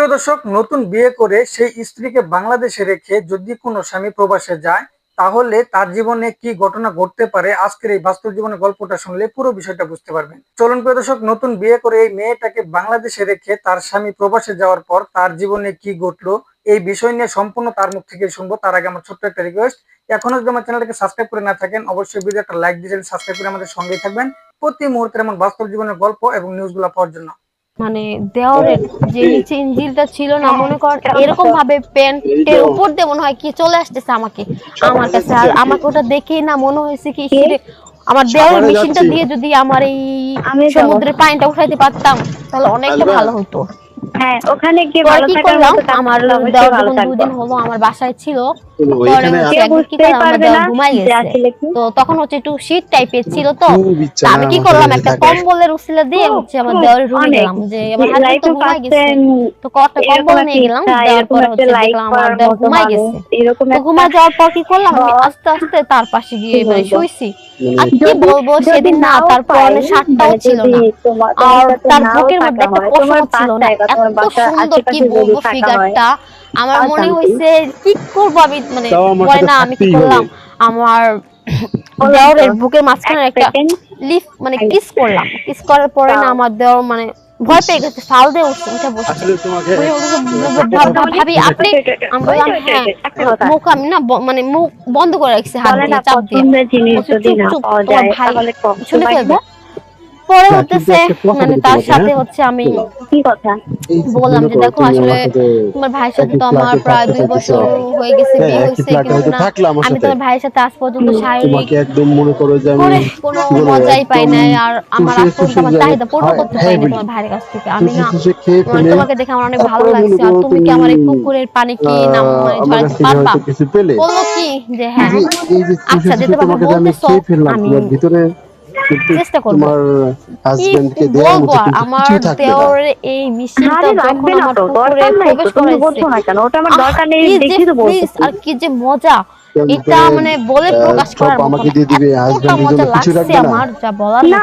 প্রিয় দর্শক, নতুন বিয়ে করে সেই স্ত্রীকে বাংলাদেশে রেখে যদি কোনো স্বামী প্রবাসে যায়, তাহলে তার জীবনে কি ঘটনা ঘটতে পারে? আজকের এই বাস্তব জীবনের গল্পটা শুনলে পুরো বিষয়টা বুঝতে পারবেন। চলুন প্রিয় দর্শক, নতুন বিয়ে করে এই মেয়েটাকে বাংলাদেশে রেখে তার স্বামী প্রবাসে যাওয়ার পর তার জীবনে কি ঘটলো, এই বিষয় নিয়ে সম্পূর্ণ তার মুখ থেকে শুনব। তার আগে আমার ছোট্ট একটা রিকোয়েস্ট এখনও যদি আমার চ্যানেলটাকে সাবস্ক্রাইব করে না থাকেন, অবশ্যই ভিডিও একটা লাইক দিয়ে সাবস্ক্রাইব করে আমাদের সঙ্গেই থাকবেন। প্রতি মুহূর্তে এমন বাস্তব জীবনের গল্প এবং নিউজগুলো পাওয়ার জন্য। মানে দেওয়ারের যে নিচে ইঞ্জিলটা ছিল না মনে করেন এরকম ভাবে প্যান্টের উপর দিয়ে মনে হয় কি চলে আসতেছে আমাকে আমার কাছে। আর আমাকে ওটা দেখেই না মনে হয়েছে কি আমার দেওয়ারের মেশিনটা দিয়ে যদি আমার এই আমি সমুদ্রের পানিটা উঠাইতে পারতাম তাহলে অনেকটা ভালো হতো। হ্যাঁ ওখানে গিয়ে ভালো কি থাকার আমার দেওয়ার। দুদিন হলো আমার বাসায় ছিল তো তখন হচ্ছে একটু শীত টাইপের ছিল তো। আমি কি করলাম একটা কম্বলের উসিলা দিয়ে হচ্ছে আমার দেওয়ার রুমে গেলাম যে আমার হাজবেন্ড তো ঘুমাই গেছে। তো কটা কম্বল নিয়ে গেলাম দেওয়ার হচ্ছে দেখলাম আমার দেওয়ার ঘুমাই গেছে। তো ঘুমাই যাওয়ার পর কি করলাম আমি। আস্তে আস্তে তার পাশে গিয়ে মানে? শুইছি। আর কি বলব সেদিন না নাও তার পরনে শার্টটাও মানে ছিল না। আর তার বুকের মধ্যে একটা পশম ছিল না। এত সুন্দর কি বলব ফিগারটা আমার মনে। হয়েছে কি করব আমি? মানে সাথে না আমি কি করলাম? আমার বলো দেওরের বুকের মাঝখানে একটা লিফ মানে কিস করলাম। কিস করার পরে না আমার দেওর মানে ভয় পেয়ে গেছে ফাল দিয়ে উঠছে উঠে বলছে, ভাব- ভাবি আপনি? আমি বললাম ওই, ওই, হ্যাঁ মুখ আমি না মানে মুখ বন্ধ করে রাখছি হাত দিয়ে চাপ দিয়ে। চুপ, না চুপ, ভাই শুনে ফেলবে। পরে না, হতেছে মানে তার সাথে হ্যাঁ? হচ্ছে আমি কি কথা বললাম যে দেখো আসলে তোমার ভাইয়ের সাথে তো আমার প্রায় দুই বছর হয়ে গেছে হ্যাঁ, বিয়ে হয়েছে কিন্তু না আমি তোমার ভাইয়ের সাথে আজ পর্যন্ত শারীরিক একদম মনে করো যে আমি কোনো মজাই পাই আর আমার চুষে আমার চাহিদা পূর্ণ করতে হ্যাঁ পারিনি বলি। তোমার ভাইয়ের কাছ থেকে। আমি না মানে তোমাকে দেখে আমার অনেক ভালো লাগছে আর তুমি কি আমার এই পুকুরের পানি কি না মানে ঝরাতে পারবা? বলল কি যে হ্যাঁ। আচ্ছা, যেতে পারবে আমি বলতেছো, আমি ভিতরে চেষ্টা করব। তোমার হাজবেন্ডকে আমার দেওরের এই মিশনটা যখন না আমার পুকুরে প্রবেশ করেছে ওটা দরকার নেই আর কি যে মজা। এটা মানে বলে প্রকাশ করার আমাকে দিয়ে দিবে, husband-এর জন্য কিছু লাগছে রাখবে না? আমার যা বলার না।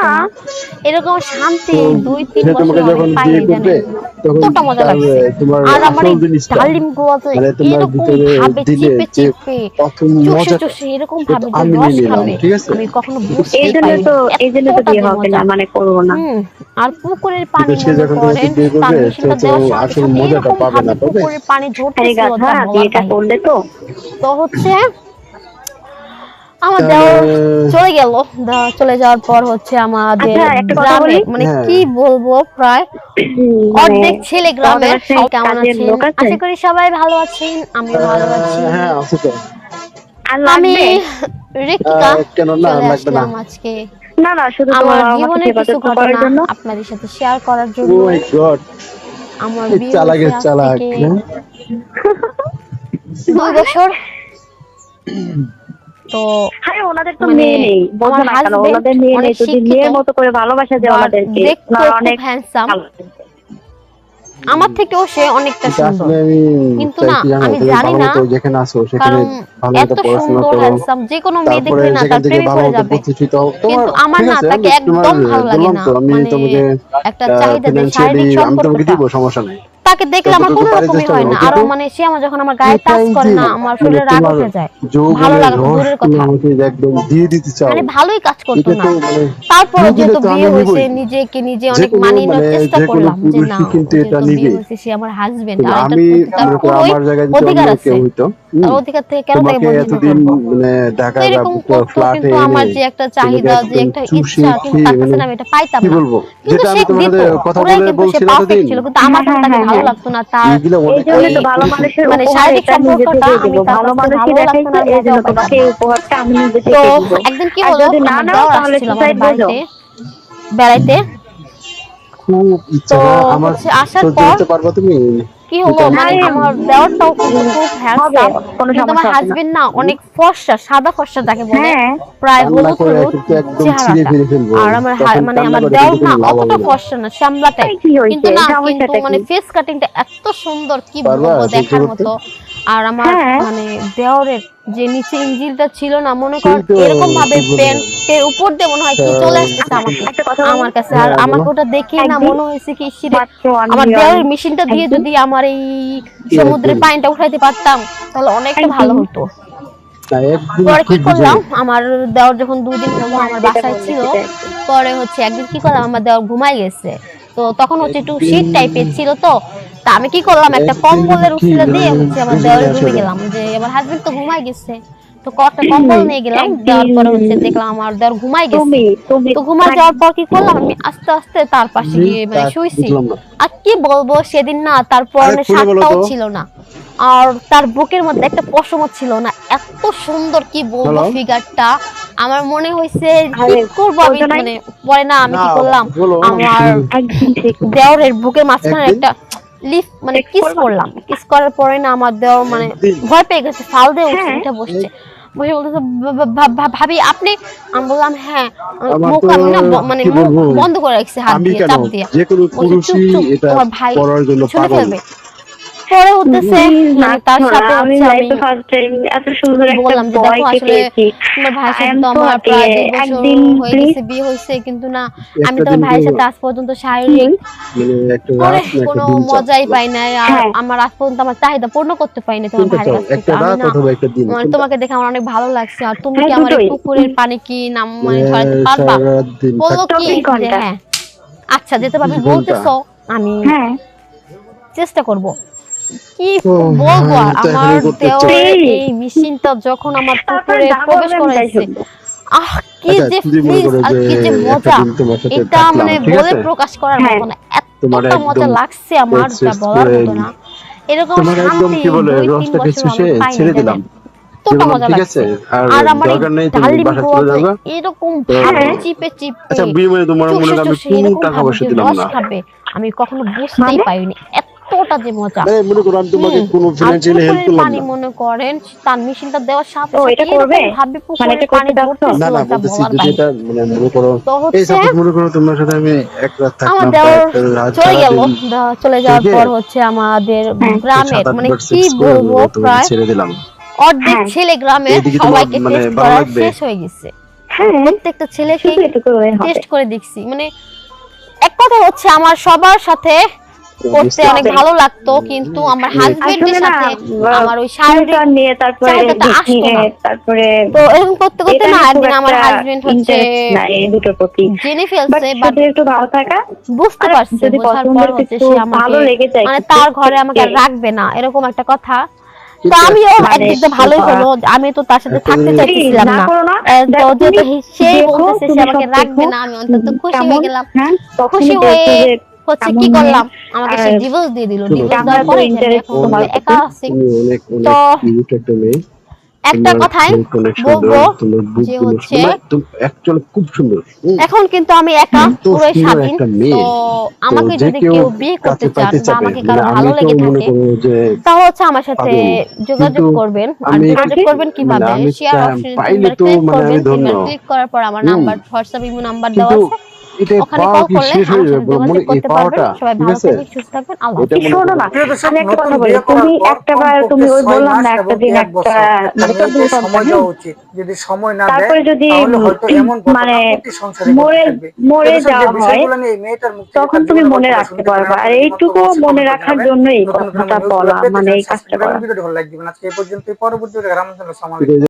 এরকম শান্তি দুই তিন বছর তোমাকে যখন পাইনি বিয়ে করবে তখন মজা লাগছে। তোমার আর আমার এই ডালিম গুলোতে মানে তোমার এরকম ভাবে চিপে চিপে প্রথম চষে এরকম ভাবে আমি রস নিলাম, খাবে। ঠিক আছে? আমি কখনো এই বুঝতেই জন্য তো এই জন্য তো বিয়ে হবে না মানে করব না। আর পুকুরের পানি সে মনে যখন করেন বিয়ে তার করবে, তো আসল মজাটা পাবে না, পাবে? পুকুরের পানি ঝরতেছিল গাধা বিয়েটা করলে তো। তো হচ্ছে আমার দেওয়ার চলে গেল। চলে যাওয়ার পর হচ্ছে আমাদের আচ্ছা, একটা গ্রামে মানে হ্যাঁ। কি বলব প্রায়? মানে অর্ধেক ছেলে গ্রামের তোমাদের কেমন আছেন? আছে? আশা করি সবাই ভালো আছেন আমি ভালো আছি। হ্যাঁ আমি রেখিকা কেন না, চলে না। আসলাম আজকে। না না শুধু আমার জীবনের কিছু ঘটনা আপনাদের সাথে শেয়ার করার জন্য মাই গড আমার চালাকের চালাক হ্যাঁ? দুই বছর। তো আরে ওনাদের তো মানে মেয়ে নেই বোঝো আমার না কেন ওনাদের মেয়ে নেই যদি মেয়ের মতো করে ভালোবাসা দেয় ওনাদেরকে ওনারা অনেক হ্যান্ডসাম আমার থেকেও সে অনেকটা কিন্তু সুন্দর। আমি কিন্তু না, আমি জানি না, যেখানে আছো সেখানে ভালো এত সুন্দর হ্যান্ডসাম যে কোনো মেয়ে দেখবে না তার প্রেমে পড়ে যাবে। কিন্তু আমার না তাকে একদম ভালো লাগে না। মানে তোমাকে একটা চাহিদা শারীরিক আমি তোমাকে দিব সমস্যা নাই। তাকে দেখলে আমার কোনো রকমই হয় না। আরও মানে সে আমার যখন আমার গায়ে টাচ করে না আমার মানে শরীরে রাগ তোমার উঠে যায়। ভালো লাগা দূরের কথা। একদম দিয়ে দিতে চাও। মানে ভালোই কাজ করতো না। মানে তারপরে যেহেতু তো বিয়ে হয়েছে। নিজেকে নিজে অনেক মানিয়ে নেওয়ার মানে চেষ্টা করলাম যে না কিন্তু এটা নিবে। সে আমার হাজবেন্ড আর আমি এটা মনে আমার জায়গায় যদি অধিকার আছে। হইতো তার অধিকার থেকে কেন তাকে বঞ্চিত এতদিন মানে ঢাকা করতো ফ্ল্যাটে কিন্তু আমার যে একটা চাহিদা যে একটা ইচ্ছা কিন্তু তার কাছে মানে না আমি এটা পাইতাম কি না। কিন্তু যেটা সে আমি দিত সাথে কথা বলে কিন্তু সে বলছিলাম পারফেক্ট ছিল কিন্তু আমার তাকে হ্যাঁ, ভালো। লাগতো না তার এই জন্য তো ভালো মানুষের মানে শারীরিক সম্পর্কটা আমি ভালো মানুষই দেখাই তো এই জন্য তোমাকে উপহারটা আমি নিজে থেকে দিব। একদিন কি হলো না নাও তাহলে আসছিল সুসাইড বোঝো বেড়াইতে। খুব ইচ্ছা তো আমার আসার পর পারবা তুমি? কি হলো? মানে আমার দেওয়ারটাও কিন্তু খুব হ্যান্ডসাম কিন্তু আমার। হাজবেন্ড না। অনেক ফর্সা সাদা ফর্সা যাকে বলে হ্যাঁ। প্রায় হলুদ চেহারাটা। আর আমার মানে আমার দেওয়ার না অতটা। ফর্সা না শ্যামলা টাইপ হয়েছে? কিন্তু না কিন্তু মানে? ফেস কাটিংটা এত সুন্দর কি বলব দেখার মতো। আর আমার হ্যাঁ। মানে দেওরের যে নিচে ইঞ্জিলটা ছিল না মনে কর এরকম ভাবে বলব? প্যান্টের উপর দিয়ে মনে হয় কি হ্যাঁ। চলে আসতেছে আমাকে? আমার কাছে আর হ্যাঁ, আমাকে ওটা দেখে না মনে হয়েছে কি ইসিরে আমার আমি- দেওরের মেশিনটা দিয়ে যদি আমার এই সমুদ্রের পানিটা উঠাইতে পারতাম তাহলে অনেকটা ভালো হতো পরে কি করলাম আমার দেওর যখন দুদিন আমার বাসায় ছিল পরে হচ্ছে একদিন কি করলাম আমার দেওর ঘুমাই গেছে তো তখন হচ্ছে একটু শীত টাইপের ছিল তো। তা আমি কি করলাম একটা কম্বলের উচিলা দিয়ে হচ্ছে আমার দেওয়ারে রুমে গেলাম। যে আমার হাজবেন্ড তো ঘুমাই গেছে। তো কম্বল নিয়ে গেলাম দেওয়ার পরে হচ্ছে দেখলাম আমার দেওর ঘুমাই গেছে। তো ঘুমাই যাওয়ার পর কি করলাম আমি আস্তে আস্তে তার পাশে গিয়ে মানে তা শুইছি। আর কি বলব সেদিন না তার পরনে শার্টটাও ছিল না। আর তার বুকের মধ্যে একটা পশমও ছিল না। এত সুন্দর কি বলব? ফিগারটা আমার মনে হয়েছে কি করব আমি মানে পরে না আমি কি করলাম? আমার দেওরের বুকের মাঝখানে একটা লিফ মানে কিস করলাম। কিস করার পরে না আমার দেওর মানে ভয় পেয়ে গেছে ফাল দিয়ে হ্যাঁ। উঠে বসছে। বসে বলতেছে "ভা- ভা- ভা- ভা- ভাবি আপনি আমি বললাম হ্যাঁ মুখ আমি না মানে? বন্ধ করে রাখছে হাত দিয়ে চাপ দিয়ে। যে কোনো পুরুষই চুপ, চুপ, এটা তোমার ভাই করার জন্য পাগল। ফেলবে পরে হতেছে মানে তার সাথে আমি হচ্ছে আমি লাইফে ফার্স্ট টাইম এত সুন্দর একটা বয়কে পেয়েছি। তোমার ভাইয়ের সাথে আমার প্রায় একদিন হয়ে গেছে বিয়ে হয়েছে কিন্তু না আমি তোমার ভাইয়ের সাথে আজ পর্যন্ত শারীরিক মানে একটা রাত না একটা কোনো। মজাই পাই নাই আর হ্যাঁ। আমার আজ পর্যন্ত আমার চাহিদা পূর্ণ করতে পারিনি তোমার ভাইয়ের? কাছ একটা রাত না অথবা একটা দিন মানে তোমাকে দেখে আমার অনেক ভালো লাগছে আর তুমি কি হ্যাঁ, আমার পুকুরের পানি কি নাম মানে এ, ছড়াতে পারবা থাকতে- কি। হ্যাঁ। আচ্ছা যেতে পারবে বলতেছো আমি হ্যাঁ। চেষ্টা করব। কি বলব আমি তো আমার দেওয়ার এই মেশিনটা যখন আমার পুকুরে প্রবেশ আমি তাই করাইছে শুনব। আহ কি যে ফিল আর কি যে মজা। দিন তোমার সাথে এটা মানে বলে প্রকাশ করার হ্যাঁ। মতো না এতটা মজা লাগছে আমার যা বলার মতো না। এরকম শান্তি কি বলে পাইনি ছেড়ে দিলাম। এতটা বললাম, মজা ঠিক আছে? আর আর আমার এই দরকার নেই তুমি বাসা চলে যাবে। এরকম ভাবে চিপে চিপে আচ্ছা তোমার মনে আমি চুষে টাকা পয়সা দিলাম না? আমি কখনো বুঝতেই মানে? যে মজা। আরে মনে করো আমি তোমাকে হুম, কোনো ফিনান্সিয়ালি হেল্প করলাম পানি মনে করেন তার মেশিনটা দেওয়ার সাথে ও, এটা করবে? ভাবে মানে পুকুরের এটা পানি না না বলতেছি যদি এটা মানে মনে করো এই সাপোজ মনে করো তোমার সাথে আমি এক রাত থাকলাম চলে গেল চলে যাওয়ার পর হচ্ছে আমাদের গ্রামের মানে কি বলব প্রায় ছেড়ে দিলাম। অর্ধেক হ্যাঁ। ছেলে তোমার সবাইকে মানে টেস্ট করা শেষ হয়ে গেছে। হ্যাঁ। প্রত্যেকটা ছেলেকে টেস্ট করে দেখছি। মানে এক কথা হচ্ছে আমার সবার সাথে করতে অনেক ভালো লাগতো কিন্তু আমার হাজবেন্ডের সাথে আমার ওই শারীরিক নিয়ে তারপরে। তারপরে তো এরকম করতে করতে না একদিন আমার হাজবেন্ড হচ্ছে এই দুটোর প্রতি। জেনে ফেলছে বাট একটু ভালো থাকা বুঝতে পারছে যদি বোঝার পছন্দের পর হচ্ছে কিছু সে ভালো আমাকে লেগে যায় মানে তার ঘরে আমাকে আর রাখবে না এরকম একটা কথা। তো আমিও মানে একদিক ভালোই হলো আমি তো তার সাথে থাকতে চাইতেছিলাম না। তো যেহেতু বলতেছে সে আমাকে রাখবে না আমি অন্তত খুশি হয়ে গেলাম। হ্যাঁ, খুশি হয়ে হচ্ছে কি করলাম? আমাকে সে ডিভোর্স দিয়ে দিল ডিভোর্স দেওয়ার পরে আমি interest এখন তোমার একা আছি। তো একটা কথাই বলব যে হচ্ছে খুব সুন্দর। এখন কিন্তু আমি একা সুন্দর স্বাধীন। তো আমাকে যদি কেউ বিয়ে করতে চান বা আমাকে মানে কারও ভালো লেগে থাকে তাহলে হচ্ছে আমার সাথে যোগাযোগ করবেন। আর যোগাযোগ করবেন কীভাবে? মানে শেয়ার অপশনে ক্লিক মানে করবেন ক্লিক করার পর আমার নাম্বার হোয়াটসঅ্যাপ ইমো নাম্বার দেওয়া আছে। ওখানে কল করলে শেষ আমার হয়ে সাথে যাবে যোগাযোগ করতে পারবেন সবাই ভালো থাকবেন সুস্থ থাকবেন আল্লাহ এটা হাফেজ। মনে শোনো না আমি একটা কথা বলি তুমি একটা বার তুমি ওই বললাম না একটা দিন একটা বছর মানে মেয়েকে চব্বিশ সময় ঘণ্টা দেওয়া উচিত যদি সময় না তারপরে যদি তাহলে হয়তো এমন মানে ঘটনা প্রতি সংসারে মরে মরে প্রিয় দর্শক, যে যাওয়া হয় বিষয়গুলো নিয়ে এই মেয়েটার মুখ থেকে তখন তুমি মনে রাখতে পারবা। আর এইটুকু মনে রাখার। জন্যই কথাটা বলা মানে এই কাজটা করা ভালো লাগবে না আজকে এই পর্যন্ত পরবর্তী